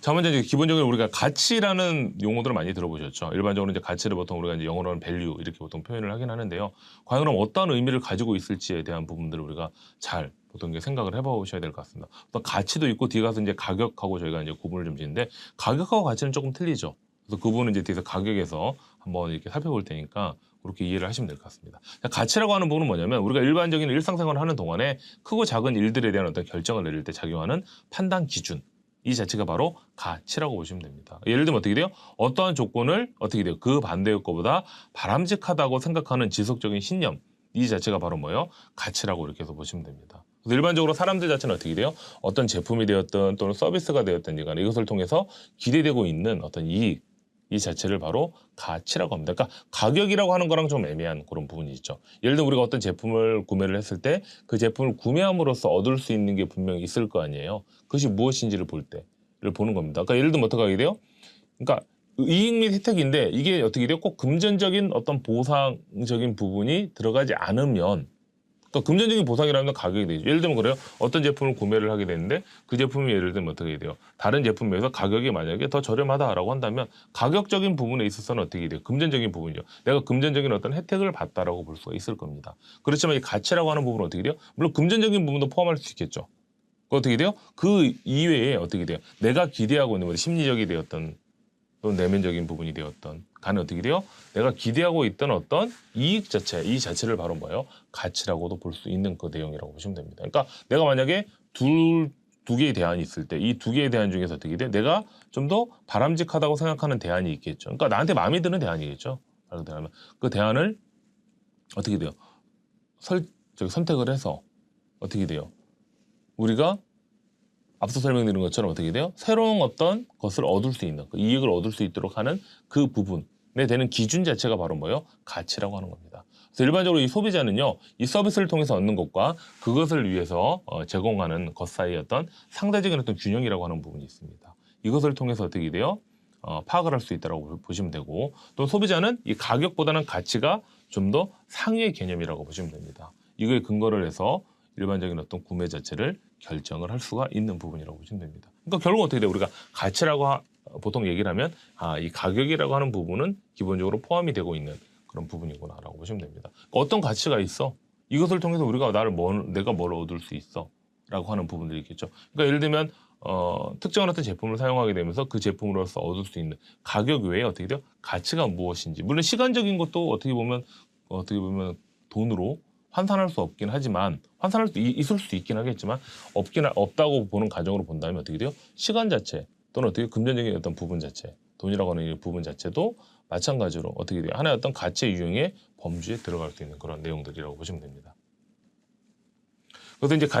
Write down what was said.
자, 먼저 이제 기본적으로 우리가 가치라는 용어들을 많이 들어보셨죠. 일반적으로 이제 가치를 보통 우리가 이제 영어로는 value 이렇게 보통 표현을 하긴 하는데요. 과연 그럼 어떤 의미를 가지고 있을지에 대한 부분들을 우리가 잘 보통 이게 생각을 해보셔야 될 것 같습니다. 어떤 가치도 있고 뒤에 가서 이제 가격하고 저희가 이제 구분을 좀 짓는데 가격하고 가치는 조금 틀리죠. 그래서 그 부분은 이제 뒤에서 가격에서 한번 이렇게 살펴볼 테니까 그렇게 이해를 하시면 될 것 같습니다. 자, 가치라고 하는 부분은 뭐냐면 우리가 일반적인 일상생활을 하는 동안에 크고 작은 일들에 대한 어떤 결정을 내릴 때 작용하는 판단 기준 이 자체가 바로 가치라고 보시면 됩니다. 예를 들면 어떻게 돼요? 어떠한 조건을 어떻게 돼요? 그 반대의 것보다 바람직하다고 생각하는 지속적인 신념 이 자체가 바로 뭐예요? 가치라고 이렇게 해서 보시면 됩니다. 그래서 일반적으로 사람들 자체는 어떻게 돼요? 어떤 제품이 되었든 또는 서비스가 되었든 간에 이것을 통해서 기대되고 있는 어떤 이익 이 자체를 바로 가치라고 합니다. 그러니까 가격이라고 하는 거랑 좀 애매한 그런 부분이 있죠. 예를 들어 우리가 어떤 제품을 구매를 했을 때 그 제품을 구매함으로써 얻을 수 있는 게 분명히 있을 거 아니에요. 그것이 무엇인지를 볼 때를 보는 겁니다. 그러니까 예를 들면 어떻게 하게 돼요? 그러니까 이익 및 혜택인데 이게 어떻게 돼요? 꼭 금전적인 어떤 보상적인 부분이 들어가지 않으면 그러니까 금전적인 보상이라면 가격이 되죠. 예를 들면 그래요. 어떤 제품을 구매를 하게 되는데 그 제품이 예를 들면 어떻게 돼요? 다른 제품에 비해서 가격이 만약에 더 저렴하다라고 한다면 가격적인 부분에 있어서는 어떻게 돼요? 금전적인 부분이죠. 내가 금전적인 어떤 혜택을 받다라고 볼 수가 있을 겁니다. 그렇지만 이 가치라고 하는 부분은 어떻게 돼요? 물론 금전적인 부분도 포함할 수 있겠죠. 그 어떻게 돼요? 그 이외에 어떻게 돼요? 내가 기대하고 있는 뭐 심리적이 되었던 또는 내면적인 부분이 되었던 간에 어떻게 돼요? 내가 기대하고 있던 어떤 이익 자체, 이 자체를 바로 뭐예요? 가치라고도 볼 수 있는 그 내용이라고 보시면 됩니다. 그러니까 내가 만약에 둘, 두 개의 대안이 있을 때 이 두 개의 대안 중에서 어떻게 돼요? 내가 좀 더 바람직하다고 생각하는 대안이 있겠죠. 그러니까 나한테 마음에 드는 대안이겠죠. 다른 대안은 그 대안을 어떻게 돼요? 설, 저기 선택을 해서 어떻게 돼요? 우리가 앞서 설명드린 것처럼 어떻게 돼요? 새로운 어떤 것을 얻을 수 있는, 그 이익을 얻을 수 있도록 하는 그 부분에 되는 기준 자체가 바로 뭐예요? 가치라고 하는 겁니다. 그래서 일반적으로 이 소비자는요, 이 서비스를 통해서 얻는 것과 그것을 위해서 어, 제공하는 것 사이의 어떤 상대적인 어떤 균형이라고 하는 부분이 있습니다. 이것을 통해서 어떻게 돼요? 어, 파악을 할 수 있다고 보시면 되고, 또 소비자는 이 가격보다는 가치가 좀 더 상위의 개념이라고 보시면 됩니다. 이거에 근거를 해서 일반적인 어떤 구매 자체를 결정을 할 수가 있는 부분이라고 보시면 됩니다. 그러니까 결국 어떻게 돼요? 우리가 가치라고 하- 보통 얘기를 하면 아, 이 가격이라고 하는 부분은 기본적으로 포함이 되고 있는 그런 부분이구나라고 보시면 됩니다. 그러니까 어떤 가치가 있어? 이것을 통해서 우리가 나를 뭘, 내가 뭘 얻을 수 있어? 라고 하는 부분들이 있겠죠. 그러니까 예를 들면 어, 특정한 어떤 제품을 사용하게 되면서 그 제품으로서 얻을 수 있는 가격 외에 어떻게 돼요? 가치가 무엇인지. 물론 시간적인 것도 어떻게 보면 어떻게 보면 돈으로 환산할 수 없긴 하지만 환산할 수 이- 있을 수도 있긴 하겠지만 없긴 하- 없다고 보는 가정으로 본다면 어떻게 돼요? 시간 자체 또는 어떻게 금전적인 어떤 부분 자체 돈이라고 하는 이 부분 자체도 마찬가지로 어떻게 돼요? 하나의 어떤 가치 유형의 범주에 들어갈 수 있는 그런 내용들이라고 보시면 됩니다. 그래서 이제